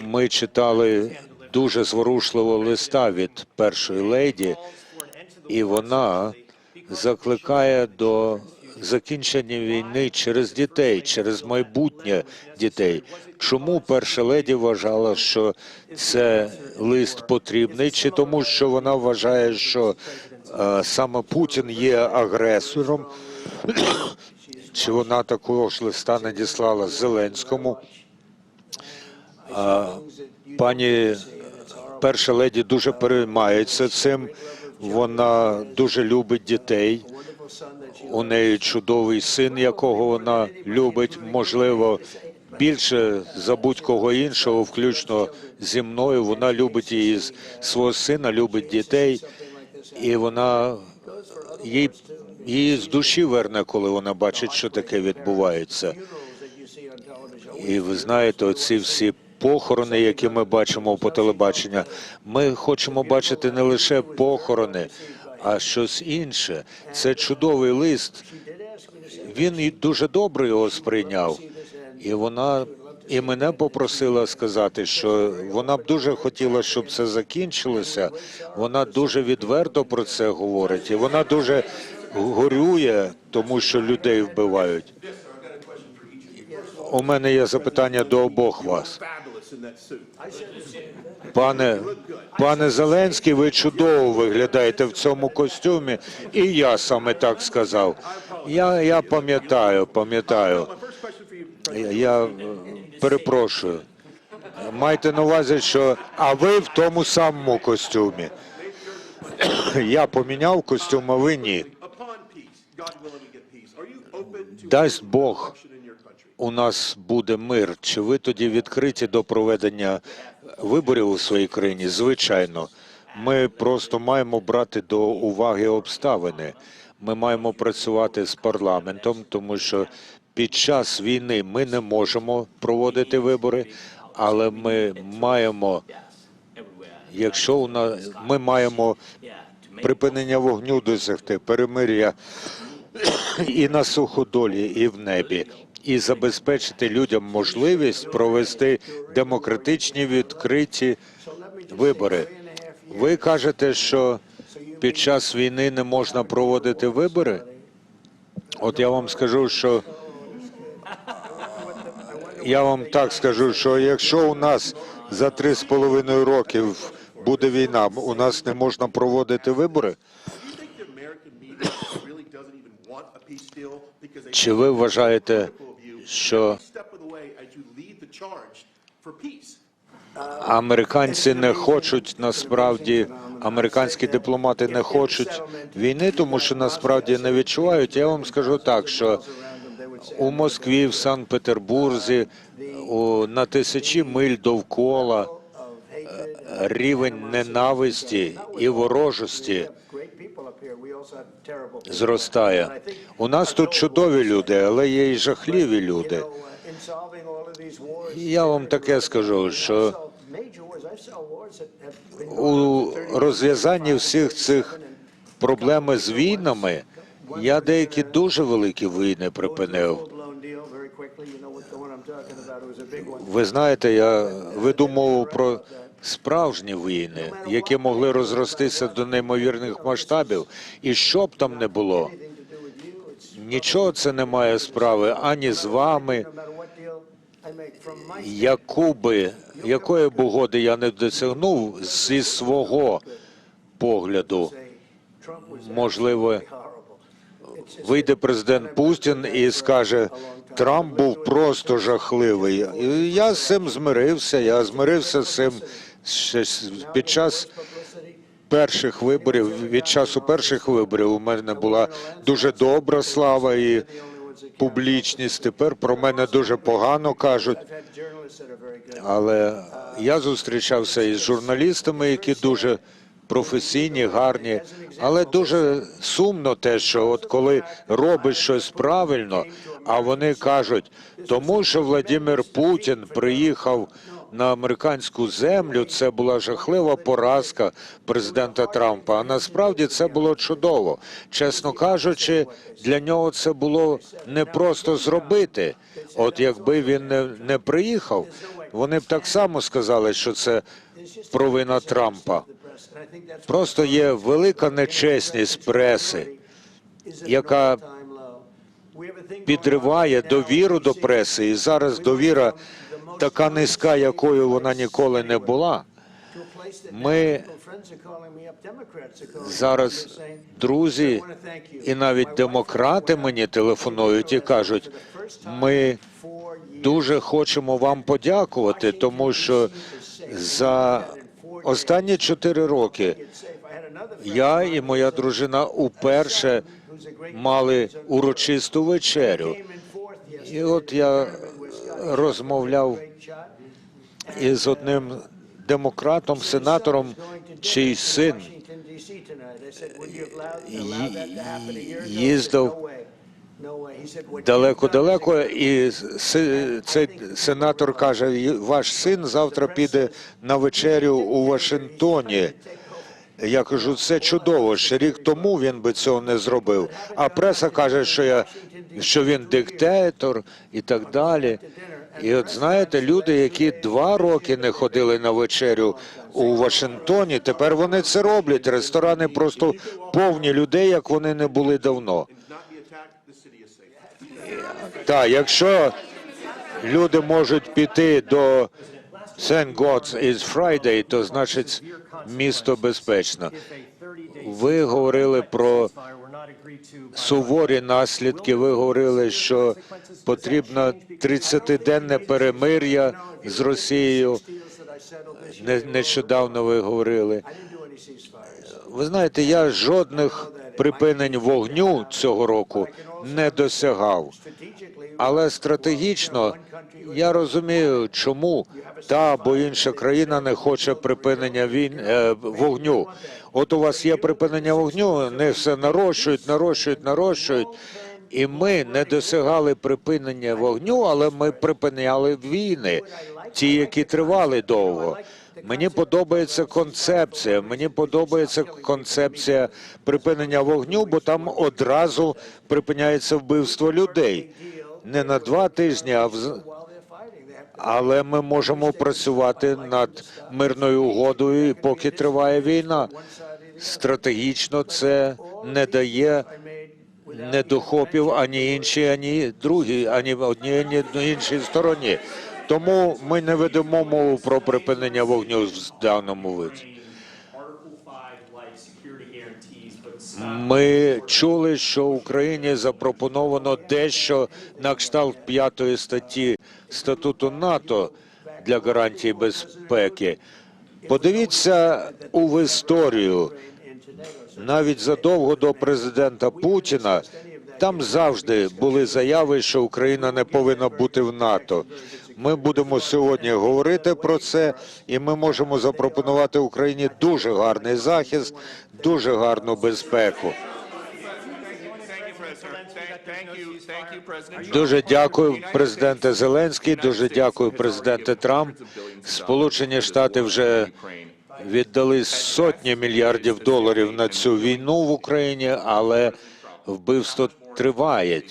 Ми читали дуже зворушливого листа від першої леді, і вона закликає до закінчення війни через дітей, через майбутнє дітей. Чому перша леді вважала, що це лист потрібний, чи тому, що вона вважає, що е, саме Путін є агресором, чи вона такого ж листа надіслала Зеленському? Пані перша леді дуже переймається цим. Вона дуже любить дітей. У неї чудовий син, якого вона любить, можливо, більше за будь-кого іншого, включно зі мною. Вона любить її свого сина, любить дітей, і вона їй, її з душі верне, коли вона бачить, що таке відбувається. І ви знаєте, оці всі похорони, які ми бачимо по телебаченню, ми хочемо бачити не лише похорони, а щось інше. Це чудовий лист. Він дуже добре його сприйняв, і вона і мене попросила сказати, що вона б дуже хотіла, щоб це закінчилося. Вона дуже відверто про це говорить, і вона дуже горює, тому що людей вбивають. У мене є запитання до обох вас. Пане, пане Зеленський, ви чудово виглядаєте в цьому костюмі, і я саме так сказав. Я, я пам'ятаю, пам'ятаю. Я, е, перепрошую. Майте на увазі, що а ви в тому самому костюмі. Я поміняв костюм, а ви ні. Дасть Бог, у нас буде мир. Чи ви тоді відкриті до проведення виборів у своїй країні? Звичайно, ми просто маємо брати до уваги обставини. Ми маємо працювати з парламентом, тому що під час війни ми не можемо проводити вибори, але ми маємо, якщо у нас ми маємо припинення вогню досягти, перемир'я і на суходолі, і в небі, і забезпечити людям можливість провести демократичні відкриті вибори. Ви кажете, що під час війни не можна проводити вибори? От я вам скажу, що я вам так скажу, що якщо у нас за три з половиною років буде війна, у нас не можна проводити вибори. Чи ви вважаєте, що американці не хочуть насправді, американські дипломати не хочуть війни, тому що насправді не відчувають. Я вам скажу так, що у Москві, в Санкт-Петербурзі, у, на тисячі миль довкола рівень ненависті і ворожості зростає. У нас тут чудові люди, але є і жахливі люди. І Я вам таке скажу, що у розв'язанні всіх цих проблем з війнами я деякі дуже великі війни припинив. Ви знаєте, я веду мову про справжні війни, які могли розростися до неймовірних масштабів, і що б там не було, нічого це не має справи ані з вами, яку би, якої б угоди я не досягнув зі свого погляду. Можливо, вийде президент Путін і скаже, Трамп був просто жахливий. Я з цим змирився. Я змирився з цим ще під час перших виборів. Від часу перших виборів у мене була дуже добра слава і публічність. Тепер про мене дуже погано кажуть. Але я зустрічався із журналістами, які дуже професійні, гарні, але дуже сумно те, що от коли робиш щось правильно, а вони кажуть, тому що Владимир Путін приїхав на американську землю, це була жахлива поразка президента Трампа. А насправді це було чудово. Чесно кажучи, для нього це було не просто зробити. От якби він не, не приїхав, вони б так само сказали, що це провина Трампа. Просто є велика нечесність преси, яка підриває довіру до преси, і зараз довіра така низька, якою вона ніколи не була. Ми зараз друзі і навіть демократи мені телефонують і кажуть, ми дуже хочемо вам подякувати, тому що за останні чотири роки я і моя дружина уперше мали урочисту вечерю. І от я розмовляв із одним демократом, сенатором, чий син їздив далеко-далеко, і цей сенатор каже: ваш син завтра піде на вечерю у Вашингтоні. Я кажу, це чудово. Ще рік тому він би цього не зробив. А преса каже, що я що він диктатор і так далі. І от знаєте, люди, які два роки не ходили на вечерю у Вашингтоні, тепер вони це роблять. Ресторани просто повні людей, як вони не були давно. Так, якщо люди можуть піти до St. God's is Friday, то значить місто безпечно. Ви говорили про суворі наслідки. Ви говорили, що потрібно 30-денне перемир'я з Росією. Не- Нещодавно ви говорили. Ви знаєте, я жодних припинень вогню цього року не досягав. Але стратегічно я розумію, чому та або інша країна не хоче припинення війн е, вогню. От у вас є припинення вогню, не все нарощують, нарощують, нарощують. І ми не досягали припинення вогню, але ми припиняли війни, ті, які тривали довго. Мені подобається концепція. Мені подобається концепція припинення вогню, бо там одразу припиняється вбивство людей. Не на два тижні, а в але ми можемо працювати над мирною угодою, поки триває війна. Стратегічно це не дає недохопів ані іншій, ані другій, ані одній, ані іншій стороні. Тому ми не ведемо мову про припинення вогню в даному виді. Article 5 like security guarantees, but stop Ми чули, що Україні запропоновано дещо на кшталт п'ятої статті статуту НАТО для гарантії безпеки. Подивіться у історію. Навіть задовго до президента Путіна там завжди були заяви, що Україна не повинна бути в НАТО. Ми будемо сьогодні говорити про це, і ми можемо запропонувати Україні дуже гарний захист, дуже гарну безпеку. Дуже дякую, президенте Зеленський. Дуже дякую, президенте Трамп. Сполучені Штати вже віддали сотні мільярдів доларів на цю війну в Україні, але вбивство триває.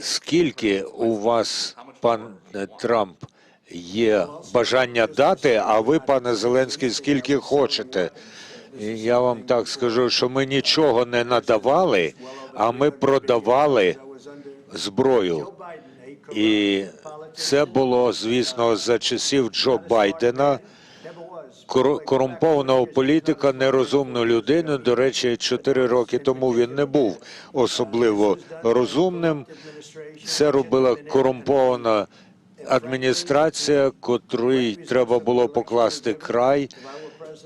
Скільки у вас, пан Трамп, є бажання дати? А ви, пане Зеленський, скільки хочете? Я вам так скажу, що ми нічого не надавали, а ми продавали зброю. І це було, звісно, за часів Джо Байдена, корумпованого політика, нерозумну людину. До речі, чотири роки тому він не був особливо розумним. Це робила корумпована адміністрація, котрій треба було покласти край.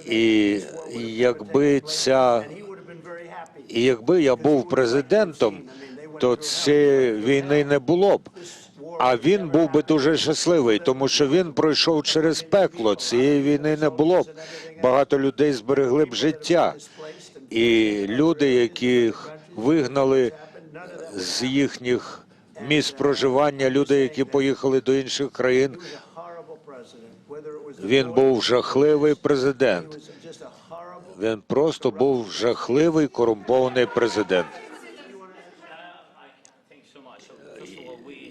І якби ця і якби я був президентом, то цієї війни не було б. А він був би дуже щасливий, тому що він пройшов через пекло. Цієї війни не було б. Багато людей зберегли б життя. І люди, яких вигнали з їхніх місць проживання, люди, які поїхали до інших країн, він був жахливий президент. Він просто був жахливий корумпований президент.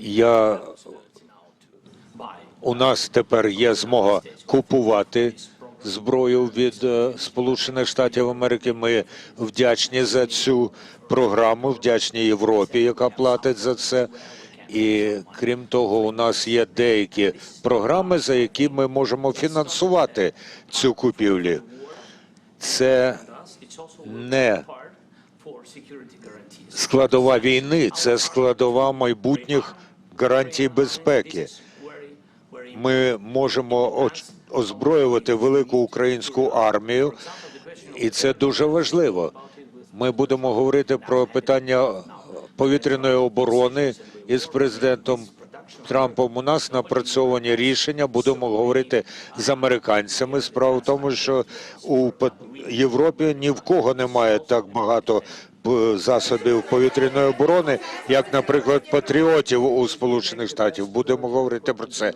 Я У нас тепер є змога купувати зброю від е, Сполучених Штатів Америки. Ми вдячні за цю програму, вдячні Європі, яка платить за це. І крім того, у нас є деякі програми, за які ми можемо фінансувати цю купівлю. Це не складова війни, це складова майбутніх гарантій безпеки. Ми можемо озброювати велику українську армію, і це дуже важливо. Ми будемо говорити про питання повітряної оборони із президентом Трампом. У нас напрацьовані рішення. Будемо говорити з американцями. Справа в тому, що у Європі ні в кого немає так багато засобів повітряної оборони, як, наприклад, патріотів у Сполучених Штатів. Будемо говорити про це.